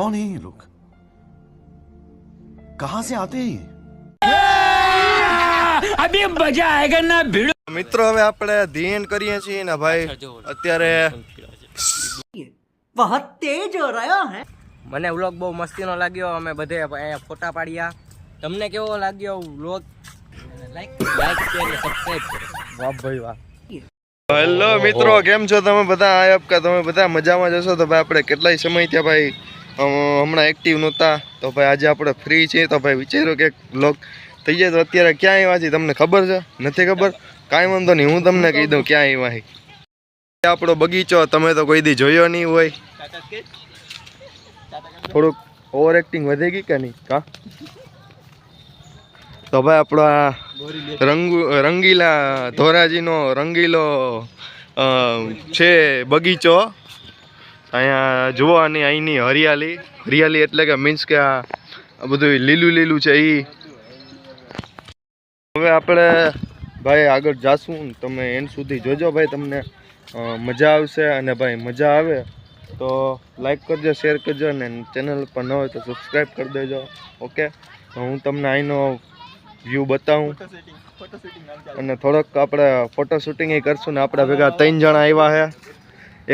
कौन है ये लोग कहां से आते हैं ये अभी मजा आएगा ना भिड़ो મિત્રો હવે આપણે ધ્યાન કરીએ છીએ ને ભાઈ અત્યારે बहुत तेज हो रहा है મને વ્લોગ બહુ મસ્તીનો લાગ્યો અમે બધે અહીંયા ફોટા પાડ્યા તમને કેવો લાગ્યો વ્લોગ લાઈક લાઈક શેર અને સબસ્ક્રાઇબ કરો વાહ ભાઈ વાહ હેલો મિત્રો કેમ છો તમે બધા આય આપકા તમે બધા મજામાં જશો તો ભાઈ આપણે કેટલાય સમય ત્યાં ભાઈ અમ, હમણાં એક્ટિવ નહોતા. તો ભાઈ આજે આપણે ફ્રી છીએ. તો ભાઈ વિચારો કે બ્લોગ થઈ જાય તો અત્યારે ક્યાં આવ્યા છીએ? તમને ખબર છે? નથી ખબર? કાંઈ વાંધો નહીં. હું તમને કહી દઉં ક્યાં આવ્યા છીએ. આપણો બગીચો, તમે તો કોઈ દી જોયો નહીં હોય. થોડુંક ઓવર એક્ટિંગ વધી ગઈ કે નહીં? કા? તો ભાઈ આપણો આ રંગુ, રંગીલા ધોરાજીનો રંગીલો છે બગીચો. અહીંયા જોવાની અહીંની હરિયાળી હરિયાળી એટલે કે મીન્સ કે આ બધું લીલું લીલું છે એ હવે આપણે ભાઈ આગળ જાશું. તમે એન્ડ સુધી જોજો ભાઈ, તમને મજા આવશે અને ભાઈ મજા આવે તો લાઈક કરજો શેર કરજો અને ચેનલ પર ન હોય તો સબસ્ક્રાઈબ કરી દેજો. ઓકે તો હું તમને અહીંનો વ્યૂ બતાવું. અને થોડોક આપણે ફોટો શૂટિંગ કરશું ને આપણે ભેગા ત્રણ જણા આવ્યા છે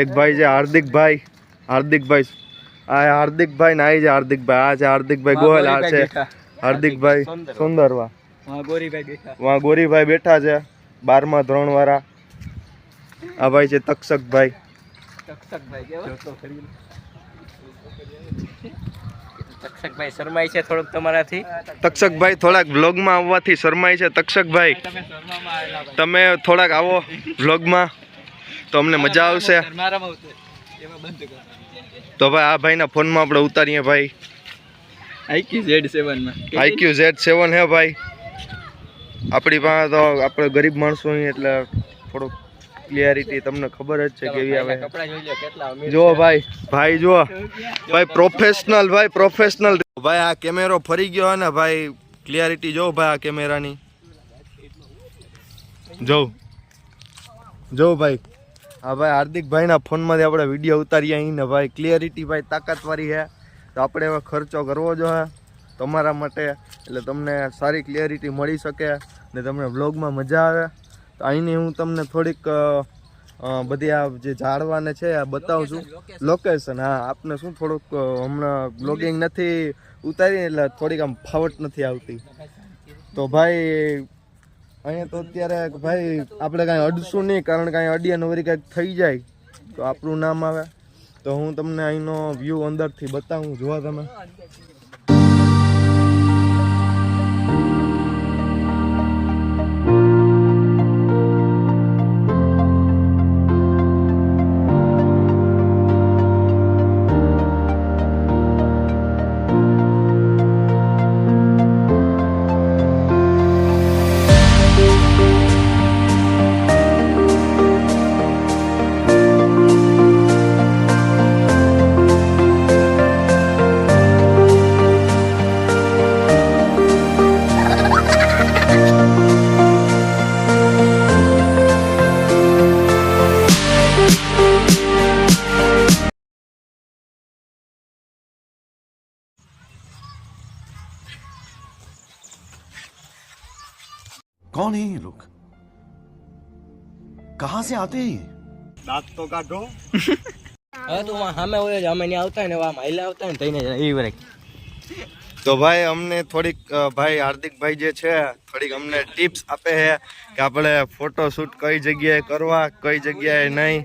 એક ભાઈ છે હાર્દિકભાઈ હાર્દિકભાઈ આ હાર્દિકભાઈ ને આ છે હાર્દિકભાઈ આ છે હાર્દિકભાઈ ગોયલ આ છે હાર્દિકભાઈ સુંદરવા. વાં ગોરીભાઈ બેઠા છે બારમા ધોરણ વાળા આ ભાઈ છે તક્ષકભાઈ તક્ષકભાઈ શરમાઈ છે થોડુંક તમારાથી? તક્ષકભાઈ થોડાક વ્લોગમાં આવવાથી શરમાય છે તક્ષકભાઈ તમે થોડાક આવો વ્લોગમાં. તો અમને મજા આવશે. તો ભાઈ આ ભાઈના ફોનમાં આપણે ઉતારીએ ભાઈ. આઈક્યુ ઝેડ સેવનમાં આઈક્યુ ઝેડ સેવન હે ભાઈ. આપણી પાસે તો આપણે ગરીબ માણસો એટલે થોડુંક ક્લિયરિટી તમને ખબર જ છે કેવી આવે. જો ભાઈ ભાઈ જો ભાઈ પ્રોફેશનલ ભાઈ પ્રોફેશનલ ભાઈ આ કેમેરો ફરી ગયો ને ભાઈ ક્લિયરિટી જો ભાઈ આ કેમેરાની. જો જો ભાઈ. હા ભાઈ હાર્દિકભાઈના ફોનમાંથી આપણે વીડિયો ઉતારીએ અહીં ભાઈ ક્લિયરિટી ભાઈ તાકાતવાળી છે. તો આપણે હવે ખર્ચો કરવો જોઈએ તમારા માટે. એટલે તમને સારી ક્લિયરિટી મળી શકે ને તમને વ્લોગમાં મજા આવે. તો અહીંની હું તમને થોડીક બધી આ જે ઝાડવાને છે આ બતાવું છું. લોકેશન હા આપને શું થોડુંક હમણાં બ્લોગિંગ નથી ઉતારી એટલે થોડીક આમ ફાવટ નથી આવતી. તો ભાઈ અહીંયા તો અત્યારે ભાઈ આપણે કાંઈ અડશું નહીં, કારણ કે અહીં નવરી કાંઈક થઈ જાય, તો આપણું નામ આવે. તો હું તમને અહીંનો વ્યૂ અંદરથી બતાવું, જોવા તમે. कौन है ये लोग कहां से आते हैं ये દાંત તો કાઢો હવે તો વાં સામે હોય જ અમે ત્યાં આવતા હોય ને આમ હાઈલા આવતા હોય ને તઈને એ વરે તો ભાઈ અમને થોડીક અ, ભાઈ હાર્દિકભાઈ જે છે થોડીક અમને ટિપ્સ આપે છે કે આપણે ફોટો શૂટ કઈ જગ્યાએ કરવા કઈ જગ્યાએ નહીં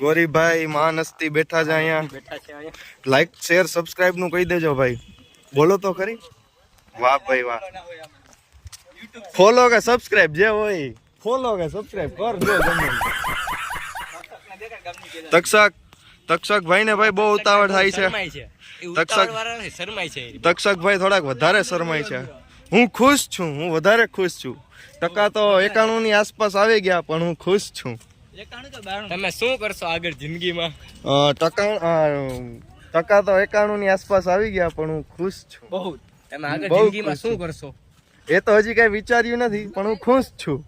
ગોરીભાઈ મહાનસ્તી બેઠા છે અહીંયા બેઠા છે અહીંયા લાઈક શેર સબસ્ક્રાઇબ નું કહી દેજો ભાઈ બોલો તો ખરી વાહ ભાઈ વાહ ફોલો કે સબસ્ક્રાઇબ જે હોય. ફોલો કે સબસ્ક્રાઇબ કરજો તમે તક્ષક તક્ષક ભાઈ ને ભાઈ બહુ ઉતાવળ થાય છે. તક્ષક ભાઈ થોડાક વધારે શરમાય છે. હું ખુશ છું હું વધારે ખુશ છું. ટકા તો એકાણું ની આસપાસ આવી ગયા પણ હું ખુશ છું. તમે શું કરશો આગળ જિંદગીમાં? ટકા ટકા તો એકાણું ની આસપાસ આવી ગયા પણ હું ખુશ છું. બહુ. તમે આગળ જિંદગીમાં શું કરશો? એ તો હજી કઈ વિચાર્યું નથી, પણ હું ખુશ છું.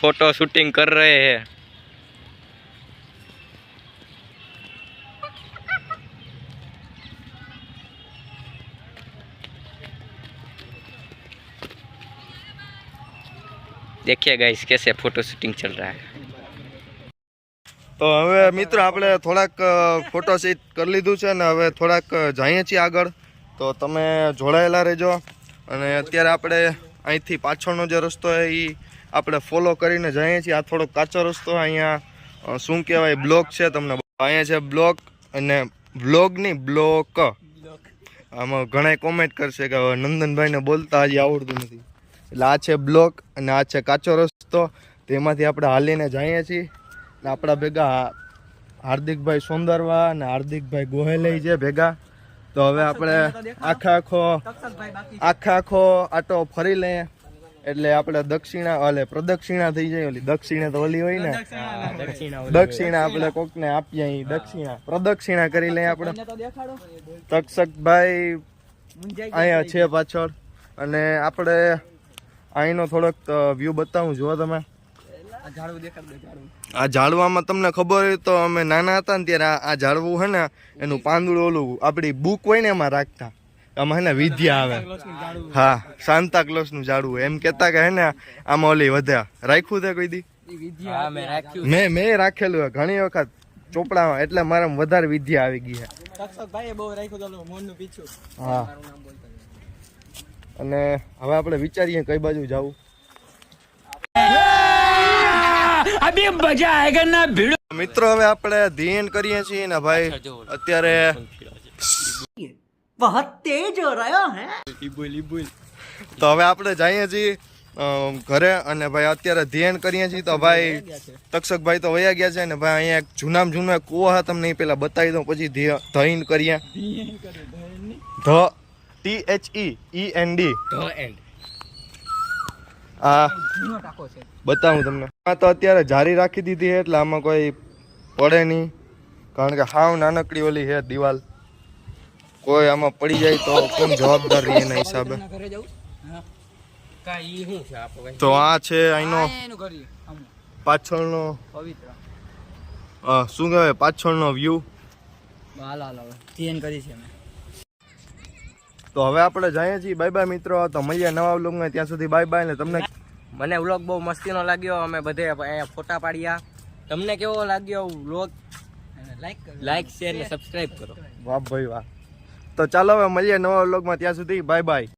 ફોટો શૂટિંગ કર રહે હે देखिए गाइस कैसे फोटो शूटिंग चल रहा है તો હવે મિત્રો આપણે થોડાક ફોટો શૂટ કરી લીધું છે ને હવે થોડાક જઈએ છીએ આગળ તો તમે જોડાયેલા રહેજો અને અત્યારે આપણે અહીંથી પાછળનો જે રસ્તો છે એ આપણે ફોલો કરીને જઈએ છીએ આ થોડોક કાચો રસ્તો અહીંયા અ, શું કહેવાય બ્લોક છે તમને બ- અહીંયા છે બ્લોક અને બ્લોગ નહીં બ્લોક આમાં ઘણા કોમેન્ટ કરશે કે હવે નંદનભાઈને બોલતા હજી આવડતું નથી એટલે આ છે બ્લોક અને આ છે કાચો રસ્તો. તેમાંથી આપણે હાલીને જઈએ છીએ. ને આપણા ભેગા હાર્દિકભાઈ સોંદરવા અને હાર્દિકભાઈ ગોહેલઈ છે ભેગા. તો હવે આપણે આખા આખો આખા આખો આટો ફરી લઈએ એટલે આપણે દક્ષિણા ઓલે પ્રદક્ષિણા થઈ જાય ઓલી. દક્ષિણા તો ઓલી હોય ને? દક્ષિણા આપણે કોકને આપીએ દક્ષિણા. પ્રદક્ષિણા કરી લઈએ આપણે. તક્ષકભાઈ અહીંયા છે પાછળ. અને આપણે અહીંનો થોડોક વ્યૂ બતાવું જુઓ તમે. આ ઝાડવામાં તમને ખબર હોય તો અમે નાના હતા ને ત્યારે આ ઝાડવું હે ને એનું પાંદડું ઓલું આપણી બુક હોય ને એમાં રાખતા. આમાં હે ને વિદ્યા આવે. હા સાંતા ક્લોસનું ઝાડવું. એમ કહેતા કે હે ને આમાં ઓલી વધ્યા. રાખ્યું તે કોઈ દી? મેં મેં રાખેલું ઘણી વખત ચોપડામાં એટલે મારા વધારે વિદ્યા આવી ગઈ છે. હા. અને હવે આપણે વિચારીએ કઈ બાજુ જવું. મિત્રો હવે આપણે ધીન કરીએ છીએ ને ભાઈ અત્યારે તો હવે આપણે જઈએ છીએ ઘરે અને ભાઈ અત્યારે ધ્યાન કરીએ છીએ. તો ભાઈ તક્ષકભાઈ તો વયા ગયા છે ને ભાઈ અહીંયા એક જૂનામ જૂનો કુવા તમને પેલા બતાવી દઉં પછી ધૈન કરીએ. The T H E E N. D આ બતાવું તમને. આ તો અત્યારે જારી રાખી દીધી છે એટલે આમાં કોઈ પડે નહીં. કારણ કે હાવ નાનકડી ઓલી છે દિવાલ. કોઈ આમાં પડી જાય તો કોણ જવાબદાર રહી એના હિસાબે. તો આ છે અહીંનો પાછળનો. શું કહેવાય? પાછળનો વ્યૂ તો હવે આપણે જઈએ છીએ. બાય બાય મિત્રો તો મળીએ નવા વ્લોગમાં. ત્યાં સુધી બાય બાય ને તમને મને વ્લોગ બહુ મસ્તીનો લાગ્યો. અમે બધે ફોટા પાડ્યા. તમને કેવો લાગ્યો વ્લોગ? લાઈક શેર ને સબસ્ક્રાઈબ કરો. વાહ ભાઈ વાહ. તો ચાલો હવે મળીએ નવા વ્લોગમાં. ત્યાં સુધી બાય બાય.